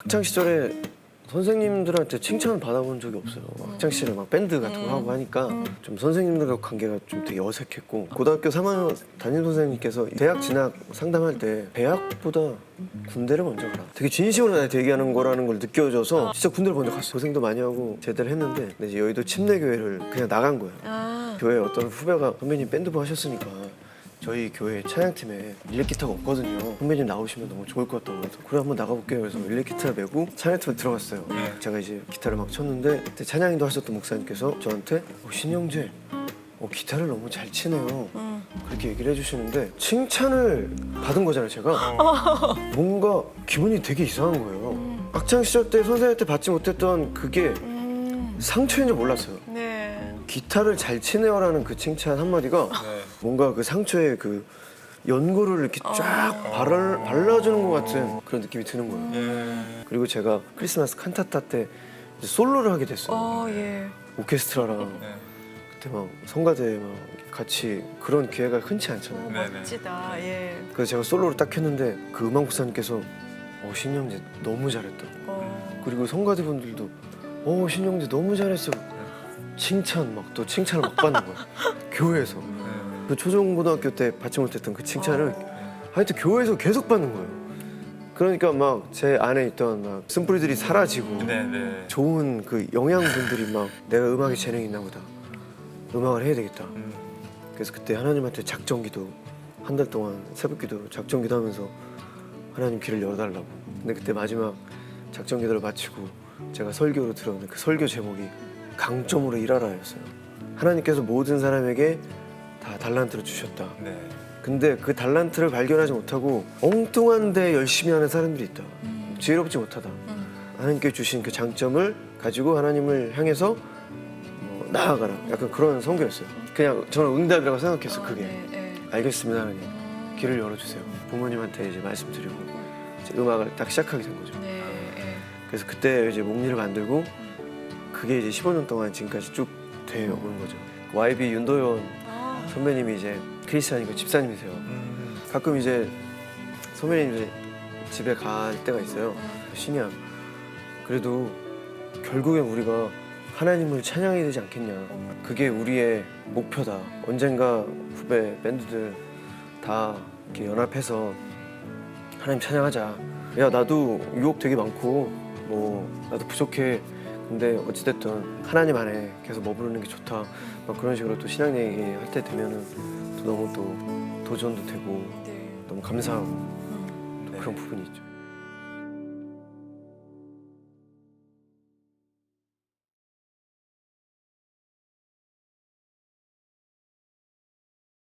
학창 시절에 선생님들한테 칭찬 받아본 적이 없어요. 학창 시절에 막 밴드 같은 거 하고 하니까 좀 선생님들과 관계가 좀 되게 어색했고 고등학교 3학년 담임 선생님께서 대학 진학 상담할 때 대학보다 군대를 먼저 가라. 되게 진심으로 나한테 얘기하는 거라는 걸 느껴져서 진짜 군대를 먼저 갔어. 고생도 많이 하고 제대를 했는데 근데 이제 여의도 침례교회를 그냥 나간 거예요. 아, 교회 어떤 후배가 선배님 밴드부 하셨으니까 저희 교회 찬양팀에 일렉 기타가 없거든요. 선배님 나오시면 너무 좋을 것 같다고 그래서 그래 한번 나가볼게요. 그래서 일렉 기타 메고 찬양팀에 들어갔어요. 제가 이제 기타를 막 쳤는데 그때 찬양인도 하셨던 목사님께서 저한테 어, 신영재 어, 기타를 너무 잘 치네요. 그렇게 얘기를 해주시는데 칭찬을 받은 거잖아요, 제가. 뭔가 기분이 되게 이상한 거예요. 학창 시절 때 선생님한테 받지 못했던 그게 상처인 줄 몰랐어요. 네. 기타를 잘 치네요라는 그 칭찬 한마디가 뭔가 그 상처에 그 연고를 이렇게 쫙 발라, 발라주는 것 같은 그런 느낌이 드는 거예요. 그리고 제가 크리스마스 칸타타 때 이제 솔로를 하게 됐어요. 어, 예. 오케스트라랑 그때 막 성가대 막 같이 그런 기회가 흔치 않잖아요. 어, 네네. 멋지다. 예. 그래서 제가 솔로를 딱 했는데 그 음악 목사님께서 어 신영재 너무 잘했다. 어. 그리고 성가대 분들도 어 신영재 너무 잘했어. 칭찬 막 또 칭찬을 막 받는 거야. 교회에서. 그 초중고등학교 때 받지 못했던 그 칭찬을 하여튼 교회에서 계속 받는 거예요. 그러니까 막 제 안에 있던 막 쓴뿌리들이 사라지고 네네. 좋은 그 영양분들이 막 내가 음악에 재능이 있나 보다. 음악을 해야 되겠다. 그래서 그때 하나님한테 작정기도 한 달 동안 새벽기도 작정기도 하면서 하나님 길을 열어달라고. 근데 그때 마지막 작정기도를 마치고 제가 설교로 들었는데 그 설교 제목이 강점으로 일하라였어요. 하나님께서 모든 사람에게 다 달란트를 주셨다. 네. 근데 그 달란트를 발견하지 못하고 엉뚱한데 열심히 하는 사람들이 있다. 지혜롭지 못하다. 하나님께 주신 그 장점을 가지고 하나님을 향해서 뭐 나아가라. 약간 그런 성교였어요. 그냥 저는 응답이라고 생각했어 그게. 네, 네. 알겠습니다 하나님. 길을 열어주세요. 부모님한테 이제 말씀드리고 이제 음악을 딱 시작하게 된 거죠. 네. 네. 그래서 그때 이제 목리를 만들고 그게 이제 15년 동안 지금까지 쭉 되어 온 거죠. YB 윤도현 아, 선배님이 이제 크리스찬이고 집사님이세요. 가끔 이제 선배님 이제 집에 갈 때가 있어요. 신약. 그래도 결국엔 우리가 하나님을 찬양해야 되지 않겠냐. 그게 우리의 목표다. 언젠가 후배 밴드들 다 이렇게 연합해서 하나님 찬양하자. 야 나도 유혹 되게 많고 뭐 나도 부족해. 근데 어찌됐든 하나님 안에 계속 머무르는 게 좋다. 막 그런 식으로 또 신앙 얘기 할 때 되면은 또 너무 또 도전도 되고 네. 너무 감사하고 또 그런 부분이 있죠.